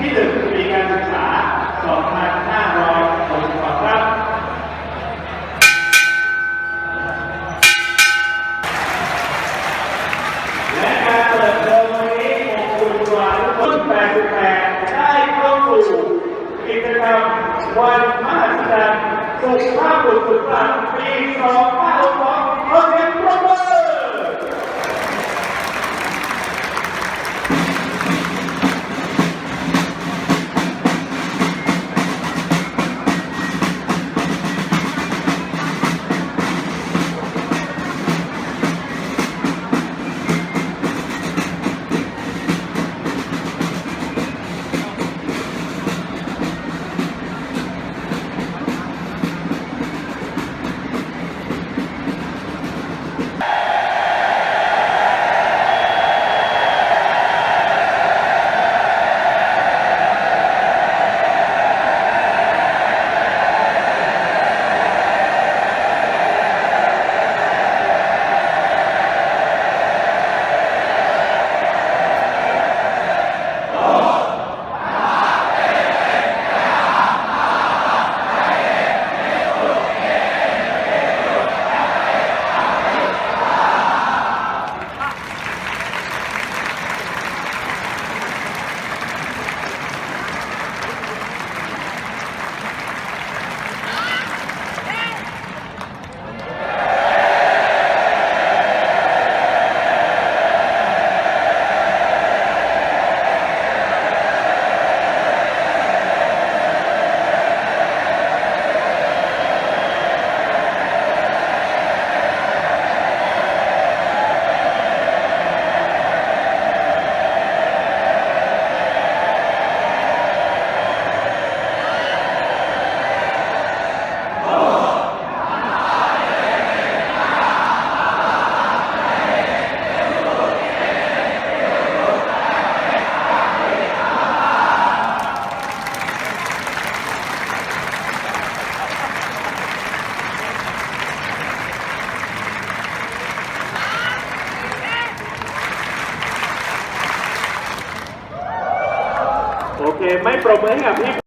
ที่หนึ่งปีการศึกษา 2562ครับและการเปิดเทอมวันนี้ขอบคุณกว่ารุ่น88 ได้เข้าสู่กิจกรรมวันมหัศจรรย์สุขภาพบุตรสุขภา เค ไม่ปรบมือให้กับพี่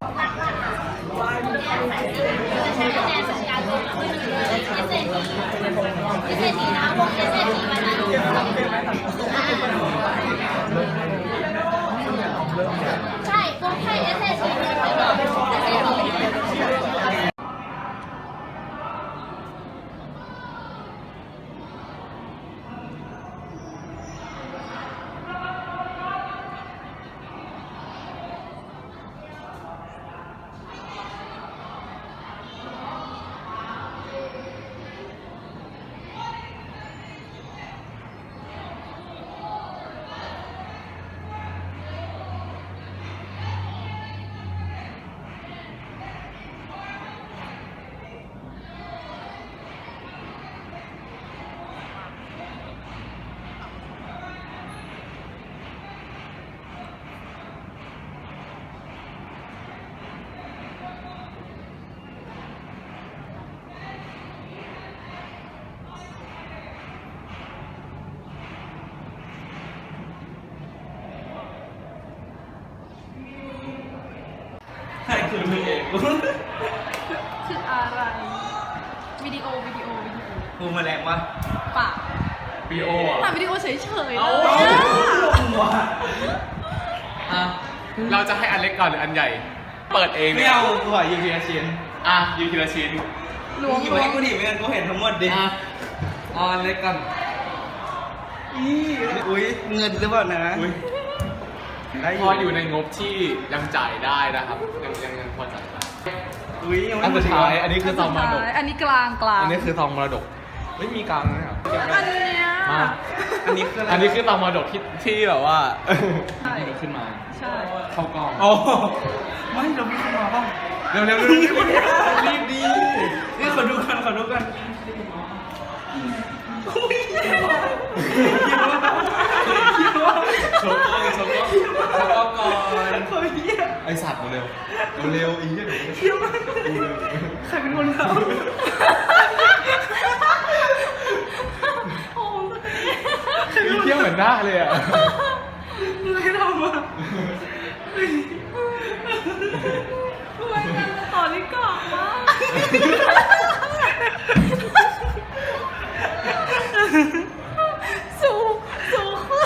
ใช่คือมึงเองคืออะไร วิดีโอวิดีโอวิดีโอกูมาแรงวะปากปีโออะถ่ายวิดีโอเฉยๆเอาเลยอะลงวะอะเราจะให้อันเล็กก่อนหรืออันใหญ่ เปิดเองไม่เนี่ยเอากูขอยืมทีละชิ้นอะยืนทีละชิ้นหลวงหยิบหลวให้งกูดิไม่งั้นกูเห็นทั้งหมดดิอะเอาอันเล็กก่อนอีอุ้ยเงินหรือเปล่านะ อุ๊ยได้พออยู่ในงบที่ยังจ่ายได้นะครับ ยังยังยังพอจ่ายได้อุ้ยยังไม่อันหมสุดดอีกท้ายเหรออันนี้คือซองมรดก อันนี้กลางกลางอันนี้คือซองมรดก ไม่มีกลางเลยครับอันเนี้ย มาอันนี้คืออะไรอันนี้คือซองมรดกที่ที่แบบว่าใช่ ที่ขึ้นมา ใช่ เข้ากล้อง โอ้ไม่เราไม่เข้ามาบ้างเร็วเร็วเร็วรีบรีบดีนี่ขอดูกันขอดูกันโชว์กล้องโชว์กล้องโชว์กล้องก่อน โอ้ยเหี้ย ไอสัตว์มาเร็วเร็วๆอีเหี้ยเดี๋ยวเหี้ยมากใครเป็นคนทำโอ้อีเหี้ยเหมือนหน้าเลยอะใครทำอะ ทำไมมันต่อที่กล่องวะสูสูขึ้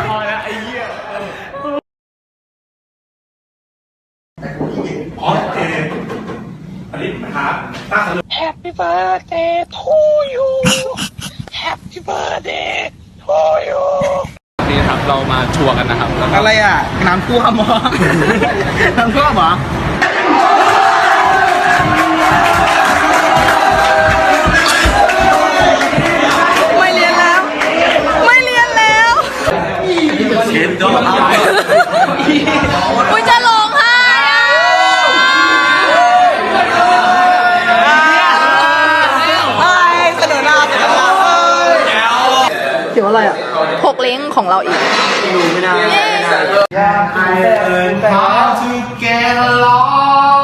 น พอแล้วไอ้เหี้ย อ๋อเออันนี้ปัญหาตั้งสนุก Happy birthday to you Happy birthday to you นี่นะครับเรามาทัวร์กันนะครับแล้วก็อะไรอะน้ำท่วมเหรอ น้ำท่วมเหรอไม่เรียนแล้ว ไม่เรียนแล้ว เชฟดอกู กเล้งของเราอีกท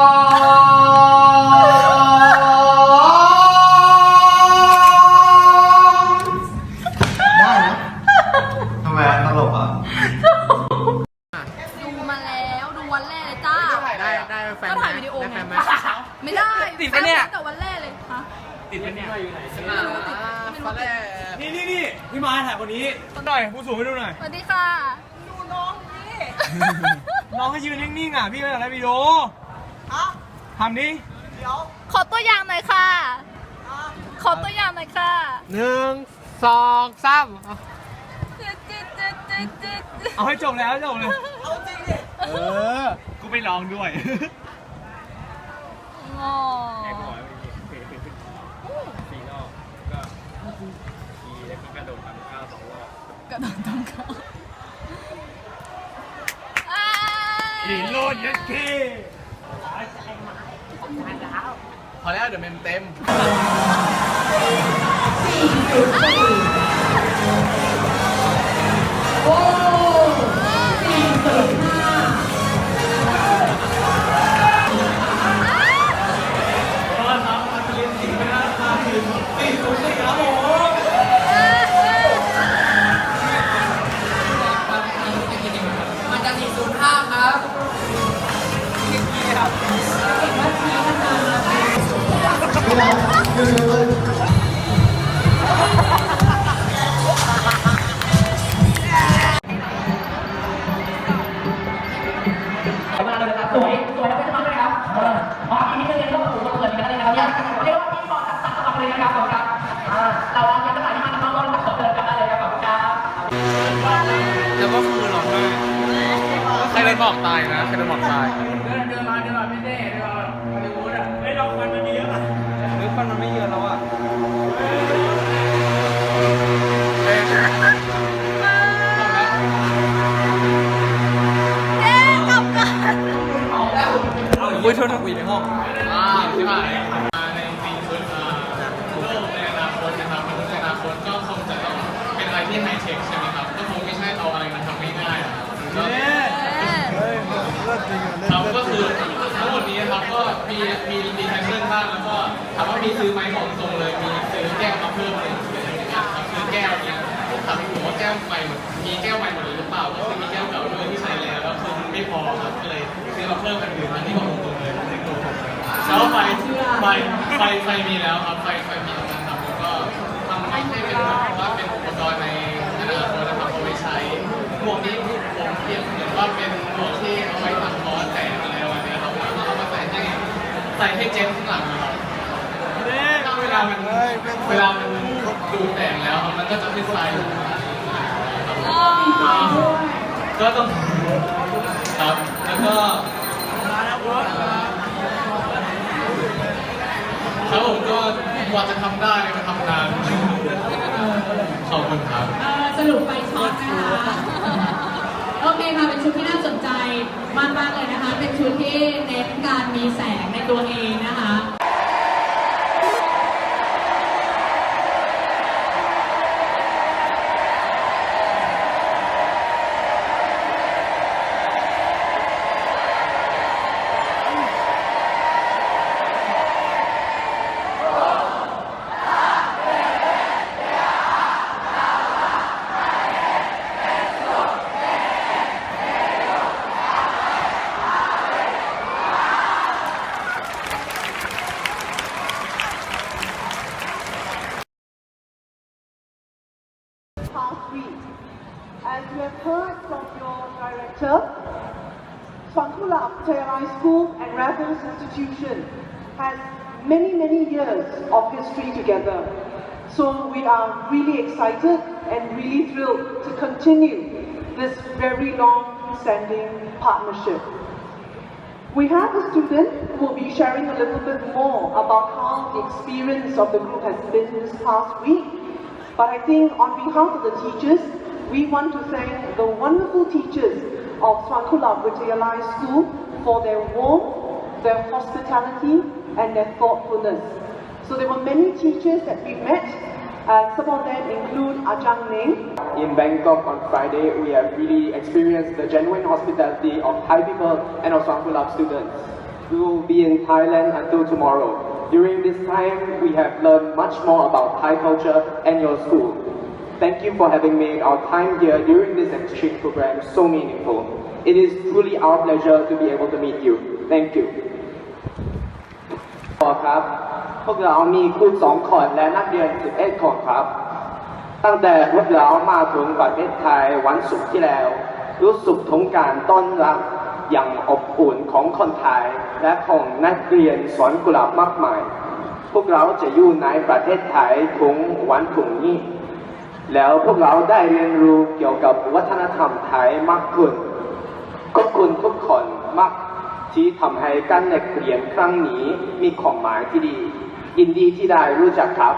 ติดเป็นเนี่ยอยู่ไหนไม่รู้ติดไม่รู้ติดนี่นี่นี่พี่มาถ่ายคนนี้ต้นหน่อยผู้สูงให้ดูหน่อย สวัสดีค่ะ ดูน้องนี่น้องให้ยืนนิ่งๆอะพี่ไม่อยากได้วิดีโอทำดิขอตัวอย่างหน่อยค่ะ ขอตัวอย่างหน่อยค่ะหนึ่งสองสามจิ๊ดจิ๊ดจิ๊ดจิ๊ดจิ๊ดจิ๊ดเอาให้จบแล้วจบเลย เออกูไปลองด้วยงอ อบกระโดดตรงเขาอ้ายหินโลดยัดเคพอแล้วเดี๋ยวเมมเต็ม แล้วก็คือร้องไห้ใครเลยบอกตายนะใครเลยบอกตายเดินเดินมาเดินมาไม่ได้เดินมาเดินมาไอ้ยลองฟันมันเยอะอะเฮ้ยฟันมันไม่เยอะแล้วอะแกกลับกันอุ้ยโทษนะคุยในห้องอ่าใช่ไหม คือมันไม่พอครับก็เลยซื้อมาเพิ่มกันอื่นอันนี้บอกตรงๆเลยไม่โกหกเลยแล้วไฟไฟไฟไฟมีแล้วครับไฟไฟมีตรงนั้นครับแล้วก็ทำให้เป็นแบบว่าเป็นอุปกรณ์ในอนาคตนะครับเอาไว้ใช้หมวกนี้ผมเปรียบเหมือนว่าเป็นหมวกที่เอาไว้ตัดคอแตกอะไรประมาณนี้ครับแล้วเอามาใส่ให้ใส่ให้เจนข้างหลังครับเวลามันเวลามันดูแตกแล้วมันก็จะเป็นไฟก็ต้อง ครับ แล้วก็ครับผมก็กว่าจะทำได้มันทำนานขอบคุณครับ เอ่อสรุปไปช็อตนะคะโอเคค่ะเป็นชุดที่น่าสนใจมากๆเลยนะคะ เป็นชุดที่เน้นการมีแสงในตัวเอง Institution has many, many years of history together. So we are really excited and really thrilled to continue this very long-standing partnership. We have a student who will be sharing a little bit more about how the experience of the group has been this past week. But I think on behalf of the teachers, we want to thank the wonderful teachers of Swankula Vidyalai School for their warmth, their hospitality, and their thoughtfulness. So there were many teachers that we met. Uh, some of them include Ajahn Ning, in Bangkok on Friday, we have really experienced the genuine hospitality of Thai people and of Swampulab students. We will be in Thailand until tomorrow. During this time, we have learned much more about Thai culture and your school. Thank you for having made our time here during this exchange program so meaningful. It is truly our pleasure to be able to meet you. Thank you. ครับ พวกเรามีครูสองคนและนักเรียน11คนครับ ตั้งแต่พวกเรามาถึงประเทศไทยวันศุกร์ที่แล้ว รู้สึกถึงการต้อนรับอย่างอบอุ่นของคนไทยและของนักเรียนสวนกุหลาบมากมาย พวกเราจะอยู่ในประเทศไทยถึงวันพรุ่งนี้ แล้วพวกเราได้เรียนรู้เกี่ยวกับวัฒนธรรมไทยมากขึ้นขอบคุณทุกคนมาก ที่ทำให้การแลกเปลี่ยนครั้งนี้มีความหมายที่ดี ยินดีที่ได้รู้จักครับ